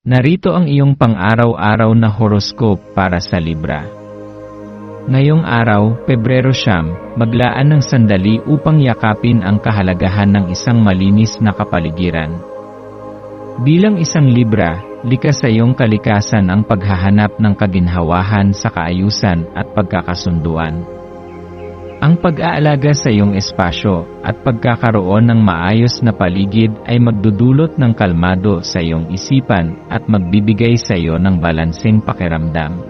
Narito ang iyong pang-araw-araw na horoscope para sa Libra. Ngayong araw, Pebrero siyam, maglaan ng sandali upang yakapin ang kahalagahan ng isang malinis na kapaligiran. Bilang isang Libra, likas sa iyong kalikasan ang paghahanap ng kaginhawahan sa kaayusan at pagkakasunduan. Ang pag-aalaga sa iyong espasyo at pagkakaroon ng maayos na paligid ay magdudulot ng kalmado sa iyong isipan at magbibigay sa iyo ng balanseng pakiramdam.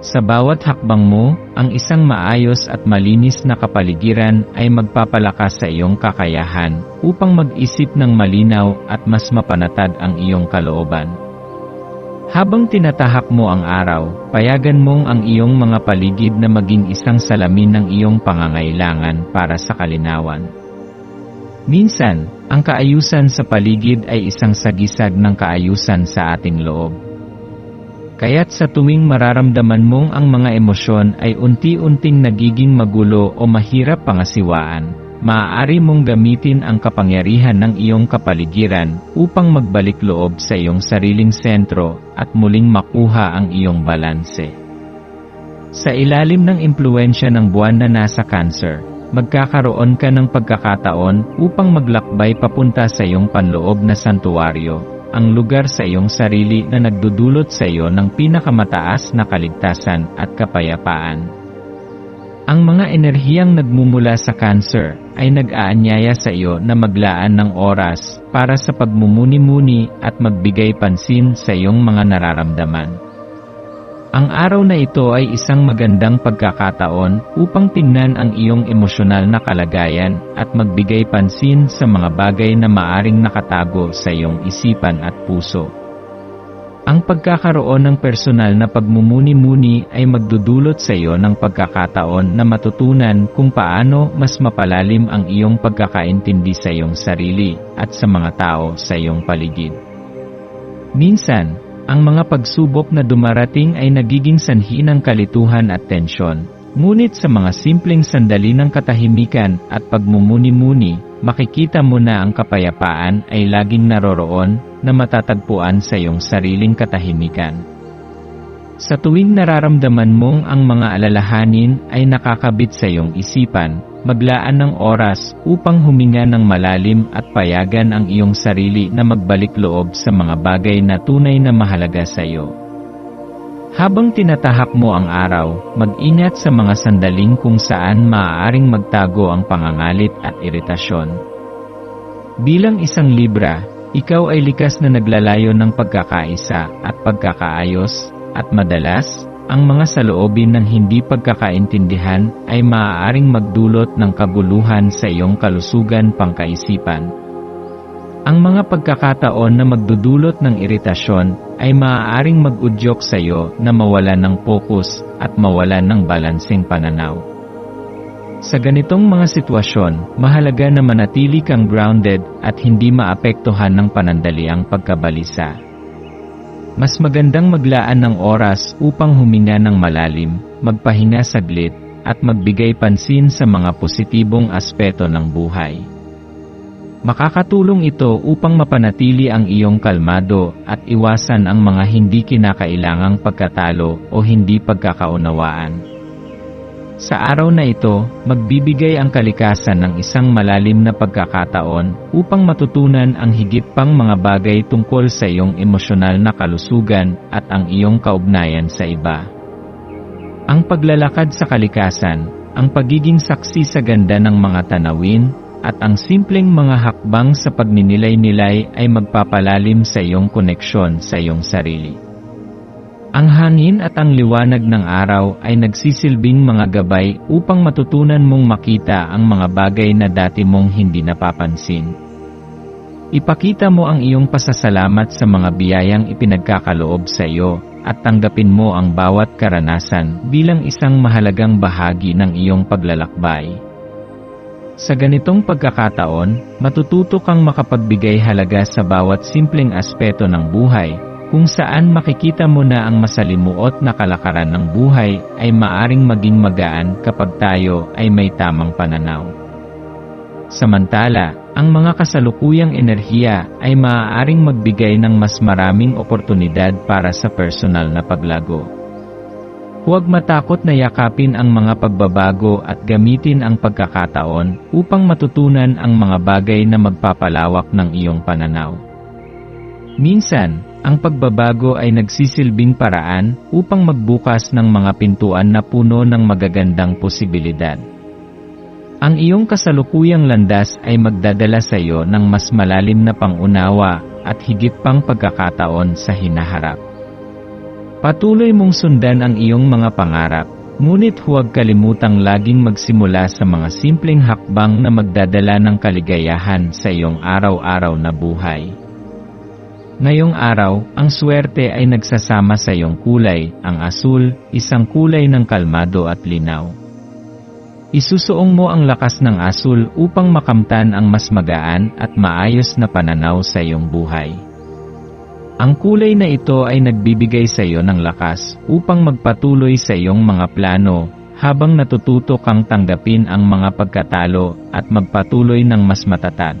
Sa bawat hakbang mo, ang isang maayos at malinis na kapaligiran ay magpapalakas sa iyong kakayahan upang mag-isip ng malinaw at mas mapanatag ang iyong kalooban. Habang tinatahak mo ang araw, payagan mong ang iyong mga paligid na maging isang salamin ng iyong pangangailangan para sa kalinawan. Minsan, ang kaayusan sa paligid ay isang sagisag ng kaayusan sa ating loob. Kaya't sa tuwing mararamdaman mong ang mga emosyon ay unti-unting nagiging magulo o mahirap pangasiwaan, maaari mong gamitin ang kapangyarihan ng iyong kapaligiran upang magbalik loob sa iyong sariling sentro at muling makuha ang iyong balanse. Sa ilalim ng impluensya ng buwan na nasa cancer, magkakaroon ka ng pagkakataon upang maglakbay papunta sa iyong panloob na santuwaryo, ang lugar sa iyong sarili na nagdudulot sa iyo ng pinakamataas na kaligtasan at kapayapaan. Ang mga enerhiyang nagmumula sa cancer ay nag-aanyaya sa iyo na maglaan ng oras para sa pagmumuni-muni at magbigay pansin sa iyong mga nararamdaman. Ang araw na ito ay isang magandang pagkakataon upang tingnan ang iyong emosyonal na kalagayan at magbigay pansin sa mga bagay na maaring nakatago sa iyong isipan at puso. Ang pagkakaroon ng personal na pagmumuni-muni ay magdudulot sa iyo ng pagkakataon na matutunan kung paano mas mapalalim ang iyong pagkakaintindi sa iyong sarili at sa mga tao sa iyong paligid. Minsan, ang mga pagsubok na dumarating ay nagiging sanhi ng kalituhan at tensyon. Ngunit sa mga simpleng sandali ng katahimikan at pagmumuni-muni, makikita mo na ang kapayapaan ay laging naroroon na matatagpuan sa iyong sariling katahimikan. Sa tuwing nararamdaman mong ang mga alalahanin ay nakakabit sa iyong isipan, maglaan ng oras upang huminga ng malalim at payagan ang iyong sarili na magbalik loob sa mga bagay na tunay na mahalaga sa iyo. Habang tinatahak mo ang araw, mag-ingat sa mga sandaling kung saan maaaring magtago ang pangangalit at iritasyon. Bilang isang Libra, ikaw ay likas na naglalayo ng pagkakaisa at pagkakaayos, at madalas, ang mga saloobin ng hindi pagkakaintindihan ay maaaring magdulot ng kaguluhan sa iyong kalusugan pangkaisipan. Ang mga pagkakataon na magdudulot ng iritasyon ay maaaring mag-udyok sa iyo na mawalan ng focus at mawalan ng balanseng pananaw. Sa ganitong mga sitwasyon, mahalaga na manatili kang grounded at hindi maapektuhan ng panandaliang pagkabalisa. Mas magandang maglaan ng oras upang huminga ng malalim, magpahinga saglit, at magbigay pansin sa mga positibong aspeto ng buhay. Makakatulong ito upang mapanatili ang iyong kalmado at iwasan ang mga hindi kinakailangang pagkatalo o hindi pagkakaunawaan. Sa araw na ito, magbibigay ang kalikasan ng isang malalim na pagkakataon upang matutunan ang higit pang mga bagay tungkol sa iyong emosyonal na kalusugan at ang iyong kaugnayan sa iba. Ang paglalakad sa kalikasan, ang pagiging saksi sa ganda ng mga tanawin, at ang simpleng mga hakbang sa pagninilay-nilay ay magpapalalim sa iyong koneksyon sa iyong sarili. Ang hangin at ang liwanag ng araw ay nagsisilbing mga gabay upang matutunan mong makita ang mga bagay na dati mong hindi napapansin. Ipakita mo ang iyong pasasalamat sa mga biyayang ipinagkakaloob sa iyo at tanggapin mo ang bawat karanasan bilang isang mahalagang bahagi ng iyong paglalakbay. Sa ganitong pagkakataon, matututo kang makapagbigay halaga sa bawat simpleng aspeto ng buhay, kung saan makikita mo na ang masalimuot na kalakaran ng buhay ay maaring maging magaan kapag tayo ay may tamang pananaw. Samantala, ang mga kasalukuyang enerhiya ay maaaring magbigay ng mas maraming oportunidad para sa personal na paglago. Huwag matakot na yakapin ang mga pagbabago at gamitin ang pagkakataon upang matutunan ang mga bagay na magpapalawak ng iyong pananaw. Minsan, ang pagbabago ay nagsisilbing paraan upang magbukas ng mga pintuan na puno ng magagandang posibilidad. Ang iyong kasalukuyang landas ay magdadala sa iyo ng mas malalim na pangunawa at higit pang pagkakataon sa hinaharap. Patuloy mong sundan ang iyong mga pangarap, ngunit huwag kalimutang laging magsimula sa mga simpleng hakbang na magdadala ng kaligayahan sa iyong araw-araw na buhay. Ngayong araw, ang swerte ay nagsasama sa iyong kulay, ang asul, isang kulay ng kalmado at linaw. Isusuong mo ang lakas ng asul upang makamtan ang mas magaan at maayos na pananaw sa iyong buhay. Ang kulay na ito ay nagbibigay sa iyo ng lakas upang magpatuloy sa iyong mga plano habang natututo kang tanggapin ang mga pagkatalo at magpatuloy ng mas matatag.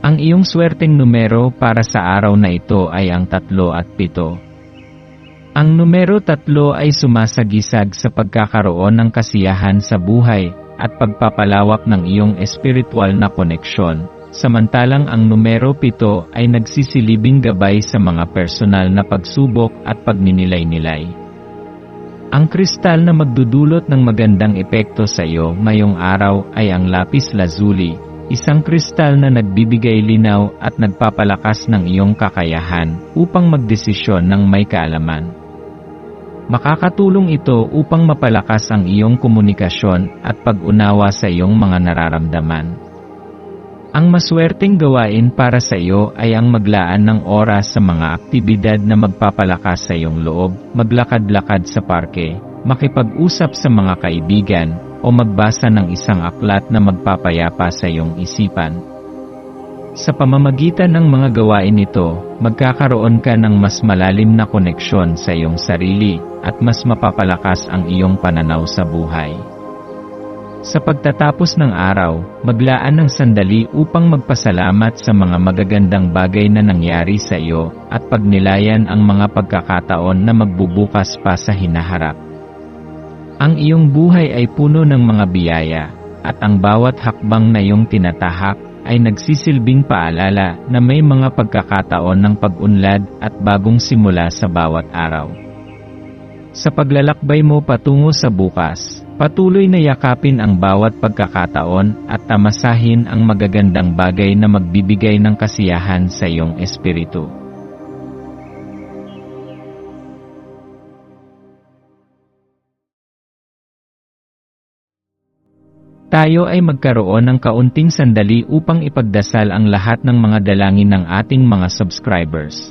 Ang iyong swerteng numero para sa araw na ito ay ang tatlo at pito. Ang numero tatlo ay sumasagisag sa pagkakaroon ng kasiyahan sa buhay at pagpapalawak ng iyong espiritual na koneksyon, samantalang ang numero pito ay nagsisilibing gabay sa mga personal na pagsubok at pagninilay-nilay. Ang kristal na magdudulot ng magandang epekto sa iyo ngayong araw ay ang lapis lazuli, isang kristal na nagbibigay linaw at nagpapalakas ng iyong kakayahan upang magdesisyon ng may kaalaman. Makakatulong ito upang mapalakas ang iyong komunikasyon at pag-unawa sa iyong mga nararamdaman. Ang maswerteng gawain para sa iyo ay ang maglaan ng oras sa mga aktibidad na magpapalakas sa iyong loob, maglakad-lakad sa parke, makipag-usap sa mga kaibigan, o magbasa ng isang aklat na magpapayapa sa iyong isipan. Sa pamamagitan ng mga gawain ito, magkakaroon ka ng mas malalim na koneksyon sa iyong sarili at mas mapapalakas ang iyong pananaw sa buhay. Sa pagtatapos ng araw, maglaan ng sandali upang magpasalamat sa mga magagandang bagay na nangyari sa iyo at pagnilayan ang mga pagkakataon na magbubukas pa sa hinaharap. Ang iyong buhay ay puno ng mga biyaya, at ang bawat hakbang na iyong tinatahak ay nagsisilbing paalala na may mga pagkakataon ng pag-unlad at bagong simula sa bawat araw. Sa paglalakbay mo patungo sa bukas, patuloy na yakapin ang bawat pagkakataon at tamasahin ang magagandang bagay na magbibigay ng kasiyahan sa iyong espiritu. Tayo ay magkaroon ng kaunting sandali upang ipagdasal ang lahat ng mga dalangin ng ating mga subscribers,